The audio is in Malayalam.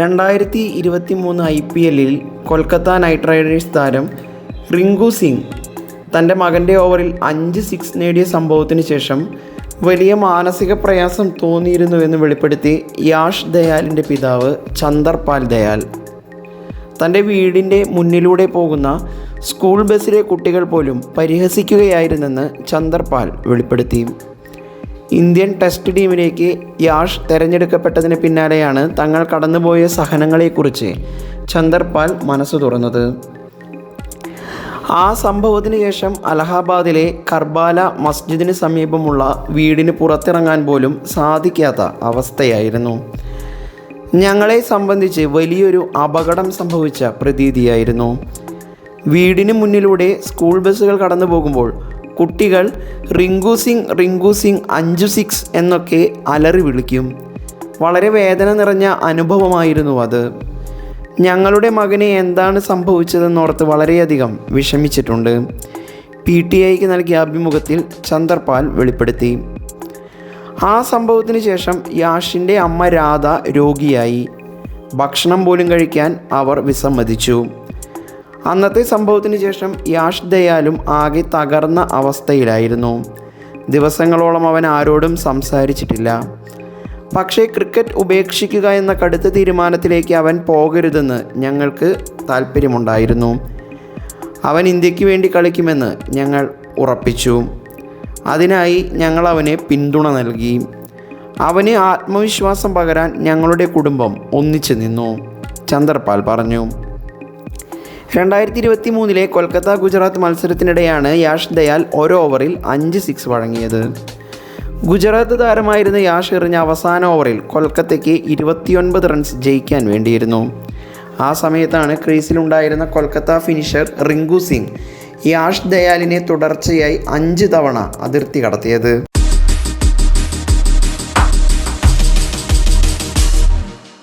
രണ്ടായിരത്തി ഇരുപത്തി മൂന്ന് ഐ പി എല്ലിൽ കൊൽക്കത്ത നൈറ്റ് റൈഡേഴ്സ് താരം റിങ്കു സിംഗ് തന്റെ മകന്റെ ഓവറിൽ അഞ്ച് സിക്സ് നേടിയ സംഭവത്തിന് ശേഷം വലിയ മാനസിക പ്രയാസം തോന്നിയിരുന്നുവെന്ന് വെളിപ്പെടുത്തി യാഷ് ദയാലിന്റെ പിതാവ് ചന്ദർപാൽ ദയാൽ. തന്റെ വീടിന്റെ മുന്നിലൂടെ പോകുന്ന സ്കൂൾ ബസ്സിലെ കുട്ടികൾ പോലും പരിഹസിക്കുകയായിരുന്നെന്ന് ചന്ദർപാൽ വെളിപ്പെടുത്തി. ഇന്ത്യൻ ടെസ്റ്റ് ടീമിലേക്ക് യാഷ് തെരഞ്ഞെടുക്കപ്പെട്ടതിന് പിന്നാലെയാണ് തങ്ങൾ കടന്നുപോയ സഹനങ്ങളെക്കുറിച്ച് ചന്ദർപാൽ മനസ്സ് തുറന്നത്. ആ സംഭവത്തിന് ശേഷം അലഹാബാദിലെ കർബാല മസ്ജിദിന് സമീപമുള്ള വീടിന് പുറത്തിറങ്ങാൻ പോലും സാധിക്കാത്ത അവസ്ഥയായിരുന്നു. ഞങ്ങളെ സംബന്ധിച്ച് വലിയൊരു അപകടം സംഭവിച്ച പ്രതീതിയായിരുന്നു. വീടിന് മുന്നിലൂടെ സ്കൂൾ ബസ്സുകൾ കടന്നു പോകുമ്പോൾ കുട്ടികൾ റിങ്കു സിംഗ് റിങ്കു സിംഗ് അഞ്ചു സിക്സ് എന്നൊക്കെ അലറി വിളിക്കും. വളരെ വേദന നിറഞ്ഞ അനുഭവമായിരുന്നു അത്. ഞങ്ങളുടെ മകനെ എന്താണ് സംഭവിച്ചതെന്നോർത്ത് വളരെയധികം വിഷമിച്ചിട്ടുണ്ട്. പി ടി ഐക്ക് നൽകിയ അഭിമുഖത്തിൽ ചന്ദർപാൽ വെളിപ്പെടുത്തി. ആ സംഭവത്തിന് ശേഷം യാഷിന്റെ അമ്മ രാധ രോഗിയായി. ഭക്ഷണം പോലും കഴിക്കാൻ അവർ വിസമ്മതിച്ചു. അന്നത്തെ സംഭവത്തിന് ശേഷം യാഷ് ദയാലും ആകെ തകർന്ന അവസ്ഥയിലായിരുന്നു. ദിവസങ്ങളോളം അവൻ ആരോടും സംസാരിച്ചിട്ടില്ല. പക്ഷേ ക്രിക്കറ്റ് ഉപേക്ഷിക്കുക എന്ന കടുത്ത തീരുമാനത്തിലേക്ക് അവൻ പോകരുതെന്ന് ഞങ്ങൾക്ക് താല്പര്യമുണ്ടായിരുന്നു അവൻ ഇന്ത്യയ്ക്ക് വേണ്ടി കളിക്കുമെന്ന് ഞങ്ങൾ ഉറപ്പിച്ചു. അതിനായി ഞങ്ങൾ അവനെ പിന്തുണ നൽകി. അവന് ആത്മവിശ്വാസം പകരാൻ ഞങ്ങളുടെ കുടുംബം ഒന്നിച്ചു നിന്നു ചന്ദ്രപാൽ പറഞ്ഞു. രണ്ടായിരത്തി ഇരുപത്തി മൂന്നിലെ കൊൽക്കത്ത ഗുജറാത്ത് മത്സരത്തിനിടെയാണ് യാഷ് ദയാൽ ഒരു ഓവറിൽ അഞ്ച് സിക്സ് വഴങ്ങിയത്. ഗുജറാത്ത് താരമായിരുന്ന യാഷ് എറിഞ്ഞ അവസാന ഓവറിൽ കൊൽക്കത്തയ്ക്ക് ഇരുപത്തിയൊൻപത് റൺസ് ജയിക്കാൻ വേണ്ടിയിരുന്നു. ആ സമയത്താണ് ക്രീസിലുണ്ടായിരുന്ന കൊൽക്കത്ത ഫിനിഷർ റിങ്കു സിംഗ് യാഷ് ദയാലിനെ തുടർച്ചയായി അഞ്ച് തവണ അതിർത്തി കടത്തിയത്.